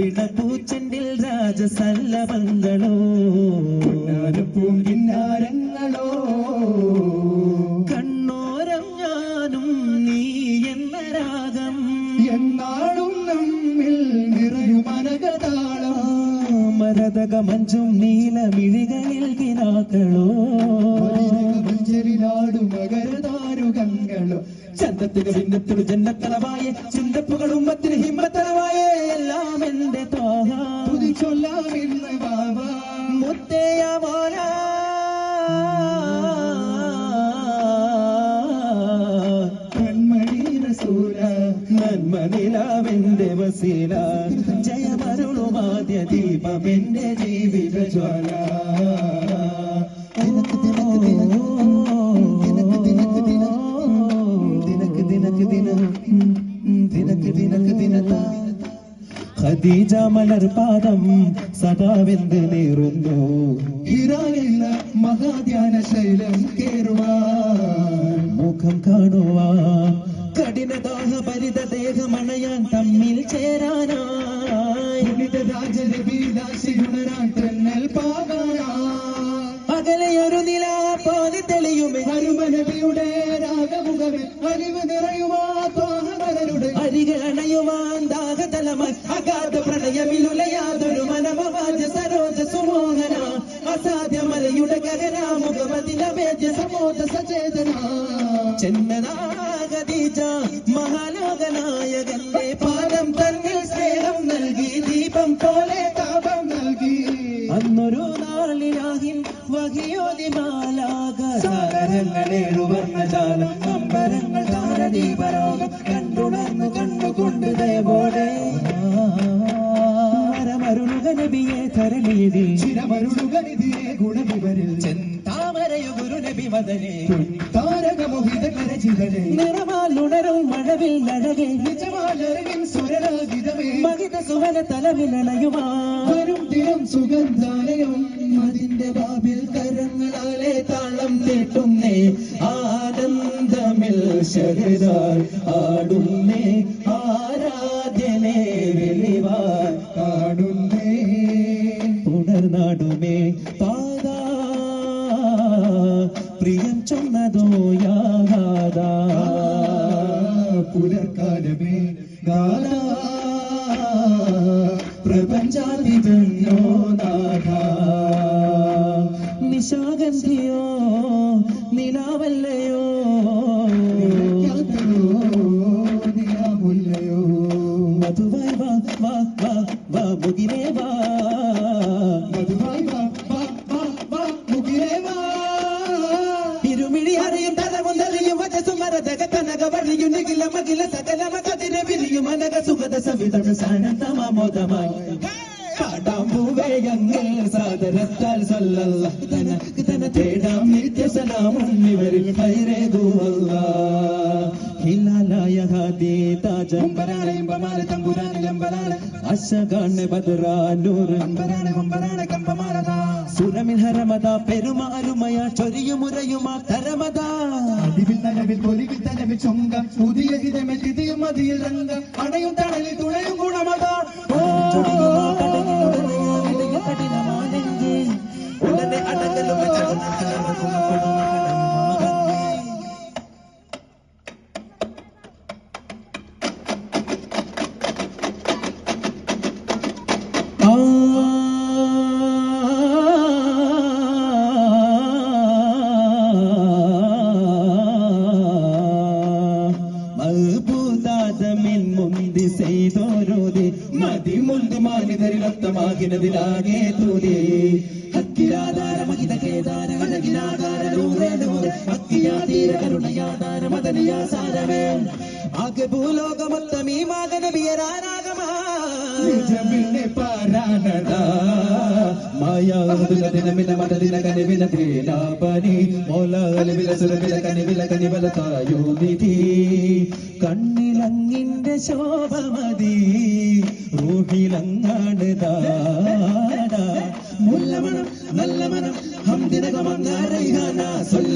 കണ്ടിട പൂച്ചെണ്ടിൽ രാജസല്ലഭങ്ങളോ പൂങ്കിന്നാരങ്ങളോ കണ്ണോരം ഞാനും നീ എന്ന രാഗം. എന്നാളും നമ്മിൽ നിറയും അനകതാളം. മരതക മഞ്ചും നീലമിഴികളിൽ കിനാക്കളോ? മഞ്ചരിനാടും മകരതാരുകങ്ങളോ ചന്തത്തിന് ഭിന്നത്തിന് ജന്നത്തലവായ ചിന്തപ്പുകൾ ഉമ്മത്തിന് ഹിമ്മത്തലവായ എല്ലാം എന്റെ തോഹ. തുതി ചൊല്ലാം ഇന്ന് ബാബ. മുത്തയ മോല കൺമണി റസൂല നന്മനിലാവിന്റെ വസീല. ജയമരുളുമാദ്യ ദീപം എന്റെ ജീവിത ജ്വാല ഖദീജ മലർ പാദം സദാവെന്ത് നീറുന്നു ഇറാനില്ല മഹാധ്യാന ശൈലം കേറുവാൻ. മുഖം കാണുവാൻ. കഠിനദാഹ ദാഹപരിത ദേഹമണയാൻ തമ്മിൽ ചേരാനായി തെളിയുമേ ഹനുമനബിയുടെ രാഗമുഖമേ അറിവ് നിറയുമാ തോഹമലരുടെ അരികെ അണയുവാൻ ദാഹതലമായി അഗാധ പ്രണയമിലുലയാതൊരു മനമവാജ സരോജ സുമോഹന. അസാധ്യ മലയുടെ ഗഗനാമുഖമതിലവേദ്യ സമോദ സചേതന. ചെന്നനാഗതീജ മഹാലോകനായകന്റെ പാദം തന്നിൽ സ്നേഹം നൽകി ദീപം പോലെ താപം നൽകി. അന്നൊരു നാളിലാഹിൻ വഹിയോതിമാലാക സാഗരങ്ങളേഴുവർണ ജാലം അമ്പരങ്ങൾ താരദീപരോഗം കണ്ടുണർന്നു കണ്ടുകൊണ്ട് ദയവോടെ വരമരുളുക നബിയെ ധരണിയിൽ ചിരമരുളുകനിധിയെ ഗുണവിവരിൽ. ചെന്താമരയു ഗുരു നബി മദനെ. താരകമോഹിത കരചിതനെ. നിറമാലുണരും മഴവിൽ നടകെ നിജമാലറിവിൻ സുരരാഗിതമേ മഹിത സുവന തലവിലണയുമാ വരും ദിനം സുഗന്ധാലയം അതിന്റെ ബാബിൽ കരങ്ങളാലെ താളം തേട്ടുന്നേ. ആനന്ദമിൽ ശഹദാർ ആടുന്നേ. ആരാധ്യനെ വെളിവാർ കാണുന്നേ. പാതാ. പ്രിയം ചൊന്നതോ യാദാ പുലർക്കാലമേ ഗാല പ്രപഞ്ചാതിജന്നോ നാഥ. നികില മകില സകല മകതിര വിരിയും അനക സുഗത സവിതം സാനന്ദമാമോദമായി പാടാം പൂവേയങ്ങൾ സാദരത്താൽ സല്ലല്ല. തന തന തേടാം നിത്യസലാമും ഇവരിൽ ഹൈറേതുവല്ല ഹിലാലായ ഹാദി താജംബരാണ് ഇമ്പമാല തമ്പുരാൻ ലംബരാണ് അശകാണ് ബദറാനൂർ അമ്പരാണ് കൊമ്പരാണ് കമ്പമാലതാ. സുരമിൽ ഹരമത പെരുമാരുമയ ചൊരിയുമുറയുമാ തരമത. അടിവിൽ നനവിൽ പൊലിവിൽ തനവിൽ ചൊങ്കം പുതിയ ഹിതമേ തിഥിയും മതിയിൽ രംഗം. അണയും തണലിൽ തുണയും ഗുണമത. ഉടനെ അടങ്ങലും മാനിതരിലത്തമാകിനതിലാകെ തൂതി ഹക്കിരാധാര മഹിത കേദാര അഴകിലാധാര നൂറേ നൂറ് കരുണയാധാര ആകെ ഭൂലോകമൊത്തം ഈ മാകനബിയരാനാഗമാ നിജമിന്നെ പാരാനട മായാതുല ദിനമിന മദദിന കനിവിന പ്രിയലാപനി മോലാലിവില സുരവില കനിവില കനിവല തായോനിധി. കണ്ണിലങ്ങിന്റെ ശോഭമതി. முல்ல மனம் நல்ல மனம் ஹம் தினகமம் சொல்ல